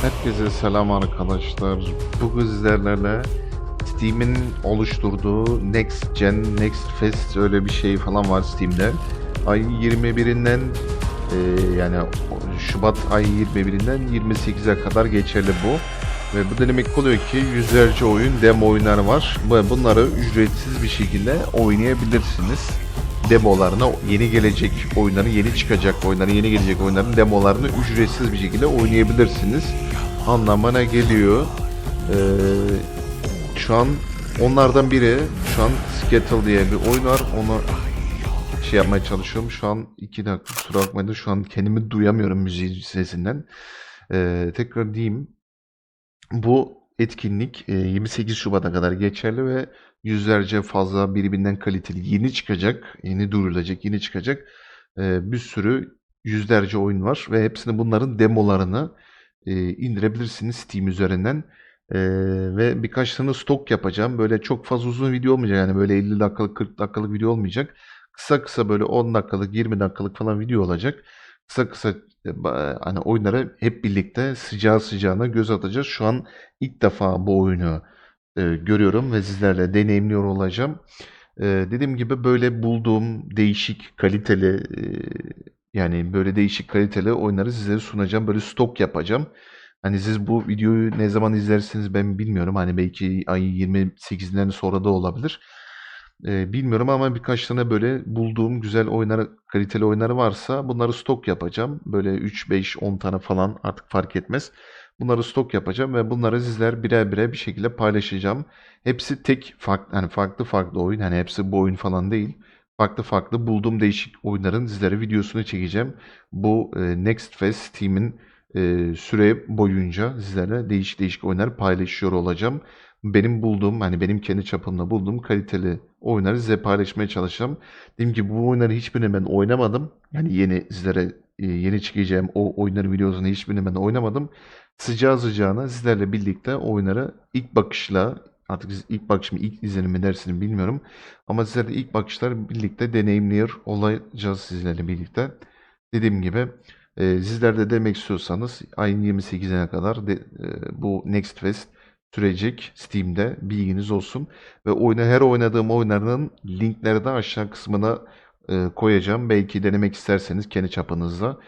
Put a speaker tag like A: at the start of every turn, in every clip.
A: Herkese selam arkadaşlar. Bugün sizlerle Steam'in oluşturduğu Next Gen, Next Fest öyle bir şey falan var Steam'de. Ay 21'inden e, yani Şubat ayı 21'inden 28'e kadar geçerli bu. Ve bu demek oluyor ki yüzlerce oyun, demo oyunları var. Ve bunları ücretsiz bir şekilde oynayabilirsiniz. Demolarını, yeni gelecek oyunları, yeni çıkacak oyunları, yeni gelecek oyunların demolarını ücretsiz bir şekilde oynayabilirsiniz. Anlamına geliyor. Ee, şu an onlardan biri, şu an Skettle diye bir oyun var. Onu şey yapmaya çalışıyorum. Şu an iki dakika kusura bakmayın. Şu an kendimi duyamıyorum müziğin sesinden. Ee, tekrar diyeyim. Bu etkinlik e, 28 Şubat'a kadar geçerli ve yüzlerce fazla birbirinden kaliteli yeni çıkacak, yeni duyurulacak, yeni çıkacak e, bir sürü yüzlerce oyun var ve hepsini bunların demolarını e, indirebilirsiniz Steam üzerinden. E, ve birkaç tane stok yapacağım. Böyle çok fazla uzun video olmayacak yani böyle 50 dakikalık 40 dakikalık video olmayacak. Kısa kısa böyle 10 dakikalık 20 dakikalık falan video olacak. Kısa kısa e, ba- hani oyunlara hep birlikte sıcağı sıcağına göz atacağız. Şu an ilk defa bu oyunu e, görüyorum ve sizlerle deneyimliyor olacağım. E, dediğim gibi böyle bulduğum değişik kaliteli e, yani böyle değişik kaliteli oyunları sizlere sunacağım. Böyle stok yapacağım. Hani siz bu videoyu ne zaman izlersiniz ben bilmiyorum. Hani belki ayın 28'inden sonra da olabilir. E, bilmiyorum ama birkaç tane böyle bulduğum güzel oyunları, kaliteli oyunları varsa bunları stok yapacağım. Böyle 3, 5, 10 tane falan artık fark etmez. Bunları stok yapacağım ve bunları sizler birer birer bir şekilde paylaşacağım. Hepsi tek farklı hani farklı farklı oyun. Hani hepsi bu oyun falan değil. Farklı farklı bulduğum değişik oyunların sizlere videosunu çekeceğim. Bu e, Next Fest Team'in e, süre boyunca sizlerle değişik değişik oyunlar paylaşıyor olacağım. Benim bulduğum hani benim kendi çapımda bulduğum kaliteli oyunları size paylaşmaya çalışacağım. Dediğim gibi bu oyunları hiçbirini ben oynamadım. Yani yeni sizlere e, yeni çıkacağım o oyunların videosunu hiçbirini ben oynamadım. Sıcağı sıcağına sizlerle birlikte oyunları ilk bakışla artık ilk bakış mı ilk izlenim dersini bilmiyorum. Ama sizlerle ilk bakışlar birlikte deneyimliyor olacağız sizlerle birlikte. Dediğim gibi e, sizler de demek istiyorsanız ayın 28'ine kadar e, bu Next Fest sürecek Steam'de bilginiz olsun. Ve oyuna her oynadığım oyunların linkleri de aşağı kısmına e, koyacağım. Belki denemek isterseniz kendi çapınızda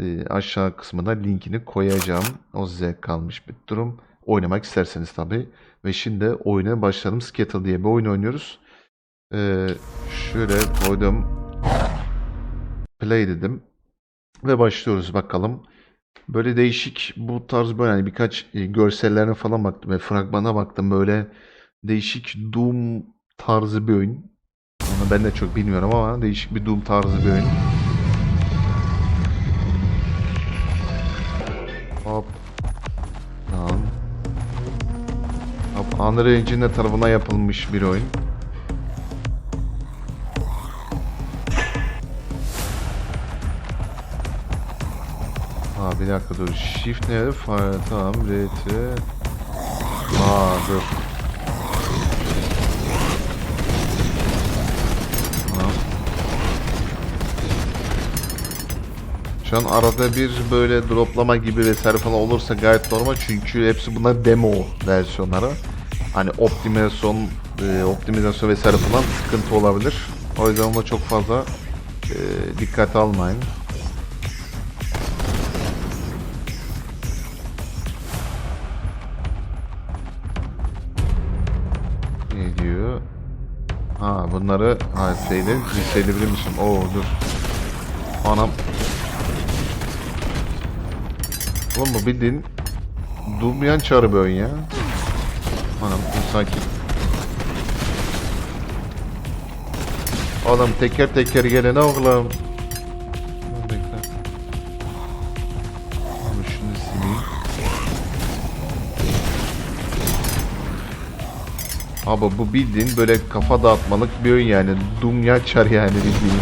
A: e, aşağı kısmına linkini koyacağım. O size kalmış bir durum. Oynamak isterseniz tabii. Ve şimdi oyuna başladım. Skettle diye bir oyun oynuyoruz. E, şöyle koydum. Play dedim. Ve başlıyoruz bakalım. Böyle değişik bu tarz böyle hani birkaç e, görsellerine falan baktım ve fragmana baktım. Böyle değişik Doom tarzı bir oyun. Onu ben de çok bilmiyorum ama değişik bir Doom tarzı bir oyun. Hop. Tamam. Hop. Unreal Engine tarafından yapılmış bir oyun. Ha bir dakika dur. Shift ne? Fire tamam. RT. Aa dur. Tamam. Şu an arada bir böyle droplama gibi vesaire falan olursa gayet normal çünkü hepsi bunlar demo versiyonları. Hani optimizasyon, e, optimizasyon vesaire falan sıkıntı olabilir. O yüzden ona çok fazla e, dikkat almayın. Ne diyor? Ha bunları ha şeyle misin? Oo dur. Anam. Oğlum bu bildiğin durmayan çağrı bir oyun ya. Anam dur sakin. Oğlum teker teker gelene oğlum. Abi bu bildiğin böyle kafa dağıtmalık bir oyun yani. Dünya çar yani bildiğin.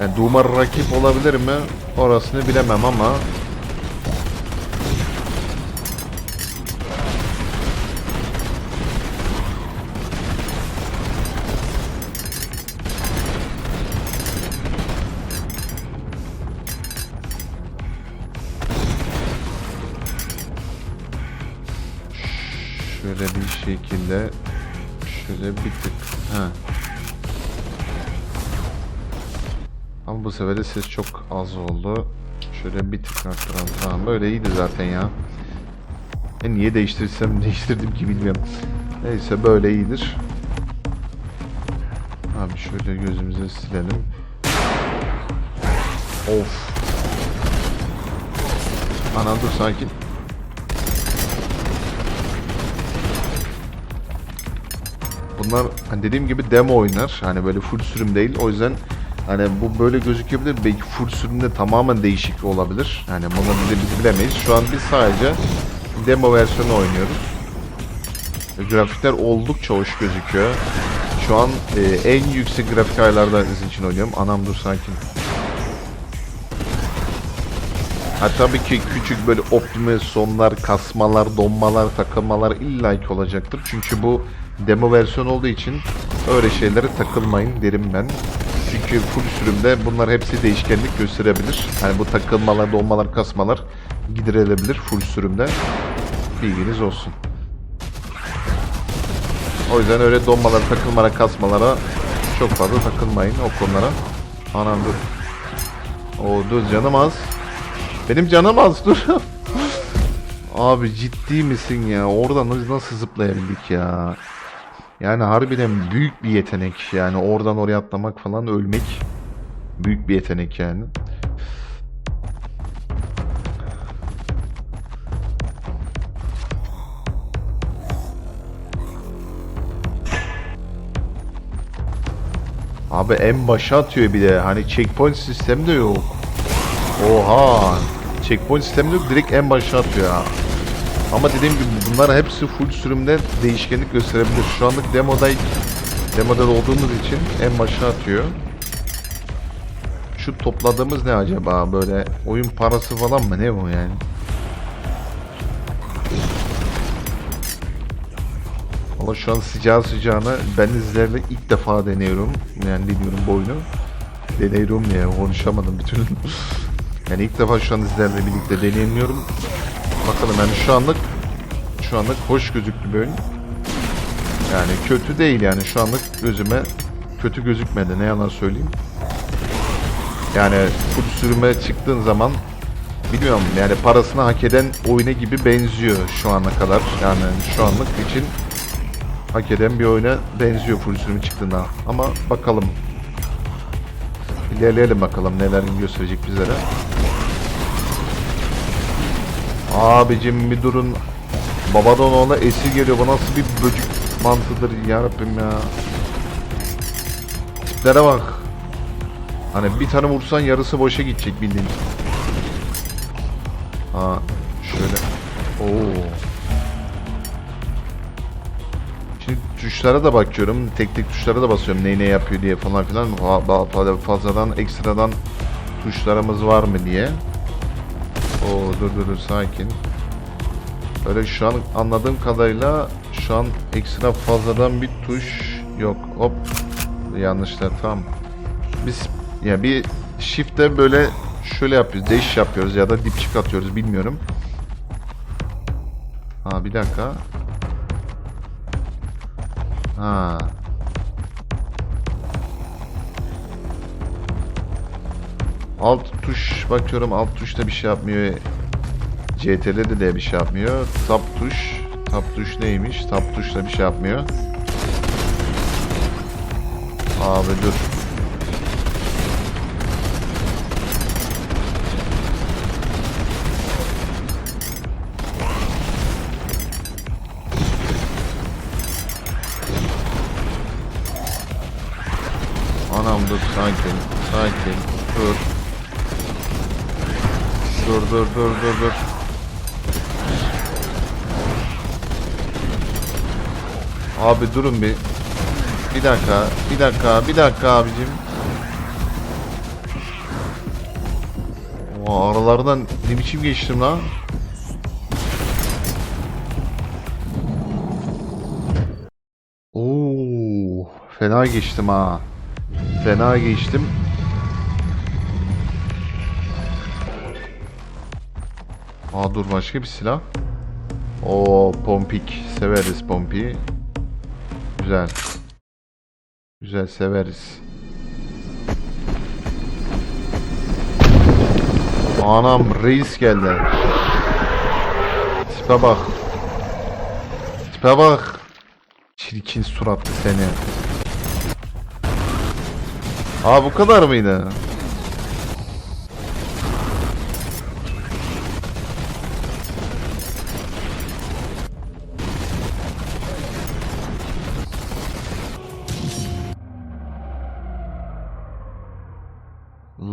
A: Yani Doom'a rakip olabilir mi? Orasını bilemem ama şekilde şöyle bir tık. Ha. Ama bu sefer de ses çok az oldu. Şöyle bir tık arttıralım. Tamam böyle iyiydi zaten ya. E niye değiştirsem değiştirdim ki bilmiyorum. Neyse böyle iyidir. Abi şöyle gözümüzü silelim. Of. Ana dur sakin. Bunlar hani dediğim gibi demo oynar. Hani böyle full sürüm değil. O yüzden hani bu böyle gözükebilir. Belki full sürümde tamamen değişik olabilir. Yani bunu bile biz bilemeyiz. Şu an biz sadece demo versiyonu oynuyoruz. Grafikler oldukça hoş gözüküyor. Şu an e, en yüksek grafik ayarlarda sizin için oynuyorum. Anam dur sakin. Ha tabii ki küçük böyle optimizasyonlar, kasmalar, donmalar, takılmalar illaki olacaktır. Çünkü bu demo versiyon olduğu için öyle şeylere takılmayın derim ben. Çünkü full sürümde bunlar hepsi değişkenlik gösterebilir. Hani bu takılmalar, donmalar, kasmalar giderilebilir full sürümde. Bilginiz olsun. O yüzden öyle donmalara, takılmalara, kasmalara çok fazla takılmayın o konulara. Anam dur. O dur canım az. Benim canım az dur. Abi ciddi misin ya? Oradan nasıl zıplayabildik ya? Yani harbiden büyük bir yetenek yani oradan oraya atlamak falan ölmek büyük bir yetenek yani. Abi en başa atıyor bir de hani checkpoint sistemi de yok. Oha. Checkpoint sistemi de yok direkt en başa atıyor ya. Ama dediğim gibi bunlar hepsi full sürümde değişkenlik gösterebilir. Şu anlık demoda demoda olduğumuz için en başa atıyor. Şu topladığımız ne acaba böyle oyun parası falan mı ne bu yani? Ama şu an sıcağı sıcağına ben izlerle ilk defa deniyorum. Yani deniyorum bu oyunu. Deniyorum ya konuşamadım bir türlü. yani ilk defa şu an izlerle birlikte deneyimliyorum. Bakalım yani şu anlık şu anlık hoş gözüktü oyun. Yani kötü değil yani şu anlık gözüme kötü gözükmedi ne yalan söyleyeyim. Yani full sürüme çıktığın zaman bilmiyorum yani parasını hak eden oyuna gibi benziyor şu ana kadar. Yani şu anlık için hak eden bir oyuna benziyor full sürümü çıktığında. Ama bakalım. İlerleyelim bakalım neler gösterecek bizlere. Abicim bir durun. Babadan oğla esir geliyor. Bu nasıl bir böcük mantıdır yarabbim ya. Tiplere bak. Hani bir tane vursan yarısı boşa gidecek bildiğin. Ha şöyle. Oo. Şimdi tuşlara da bakıyorum. Tek tek tuşlara da basıyorum. Ne ne yapıyor diye falan filan. Fa- fa- fa- Fazladan ekstradan tuşlarımız var mı diye. Oo dur dur dur sakin. Öyle şu an anladığım kadarıyla şu an ekstra fazladan bir tuş yok. Hop yanlışlar tamam. Biz ya bir shift'te böyle şöyle yapıyoruz. Dash yapıyoruz ya da dipçik atıyoruz bilmiyorum. Ha bir dakika. Ha. Alt tuş bakıyorum alt tuşta bir şey yapmıyor. CTRL'de de bir şey yapmıyor. Tab tuş. Tab tuş neymiş? Tab tuşla bir şey yapmıyor. Abi dur. Anam dur sakin. Sakin. Dur. Dur dur dur dur dur. Abi durun bir. Bir dakika, bir dakika, bir dakika abicim. Oo, aralardan ne biçim geçtim lan? Oo, fena geçtim ha. Fena geçtim. Aa dur başka bir silah. O pompik. Severiz pompi. Güzel. Güzel severiz. Anam reis geldi. Tipe bak. Tipe bak. Çirkin suratlı seni. Aa bu kadar mıydı?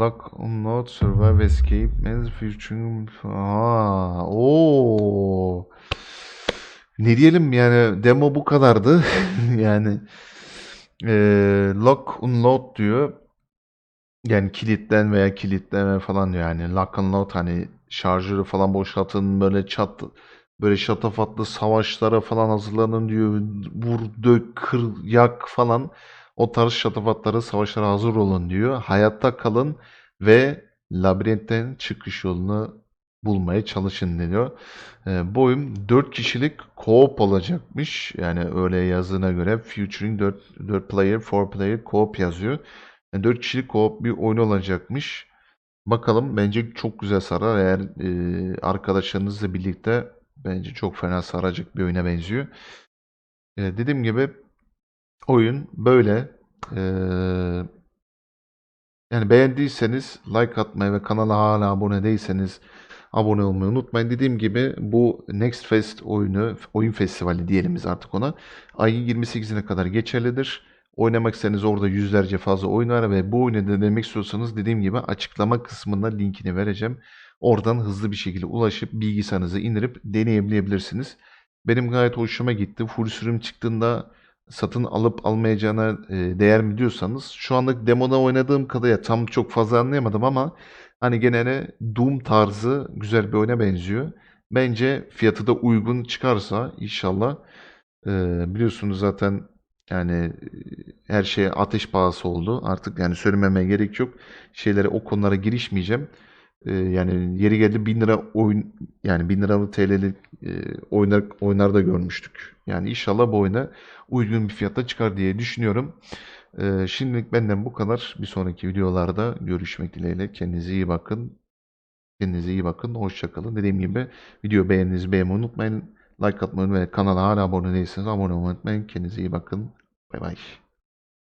A: Lock, unload, survive, escape, manage, future... Aa, oo. Ne diyelim yani demo bu kadardı. yani eee lock, unload diyor. Yani kilitten veya kilitleme falan diyor yani. Lock unload hani şarjörü falan boşaltın böyle çat böyle şatafatlı savaşlara falan hazırlanın diyor. Vur, dök, kır, yak falan. O tarz şatafatlara, savaşlara hazır olun diyor. Hayatta kalın ve labirentten çıkış yolunu bulmaya çalışın diyor. Ee, bu oyun 4 kişilik co-op olacakmış. Yani öyle yazına göre featuring 4, 4 player, 4 player co-op yazıyor. Yani 4 kişilik co-op bir oyun olacakmış. Bakalım bence çok güzel sarar. Eğer e, arkadaşlarınızla birlikte bence çok fena saracak bir oyuna benziyor. E, dediğim gibi oyun böyle. E, yani beğendiyseniz like atmayı ve kanala hala abone değilseniz abone olmayı unutmayın. Dediğim gibi bu Next Fest oyunu, oyun festivali diyelim biz artık ona. Ayın 28'ine kadar geçerlidir. Oynamak isterseniz orada yüzlerce fazla oyun var ve bu oyunu denemek istiyorsanız dediğim gibi açıklama kısmında linkini vereceğim. Oradan hızlı bir şekilde ulaşıp bilgisayarınıza indirip deneyebilirsiniz. Benim gayet hoşuma gitti. Full sürüm çıktığında satın alıp almayacağına e, değer mi diyorsanız şu anlık demoda oynadığım kadarıyla tam çok fazla anlayamadım ama hani genelde Doom tarzı güzel bir oyuna benziyor. Bence fiyatı da uygun çıkarsa inşallah e, biliyorsunuz zaten yani e, her şeye ateş pahası oldu. Artık yani söylememe gerek yok. Şeylere o konulara girişmeyeceğim. E, yani yeri geldi 1000 lira oyun yani 1000 liralık TL'lik e, oynar oynar da görmüştük. Yani inşallah bu oyuna uygun bir fiyatta çıkar diye düşünüyorum. E, şimdilik benden bu kadar. Bir sonraki videolarda görüşmek dileğiyle. Kendinize iyi bakın. Kendinize iyi bakın. Hoşçakalın. Dediğim gibi video beğeninizi beğenmeyi unutmayın. Like atmayı ve kanala hala abone değilseniz abone olmayı unutmayın. Kendinize iyi bakın. Bay bay.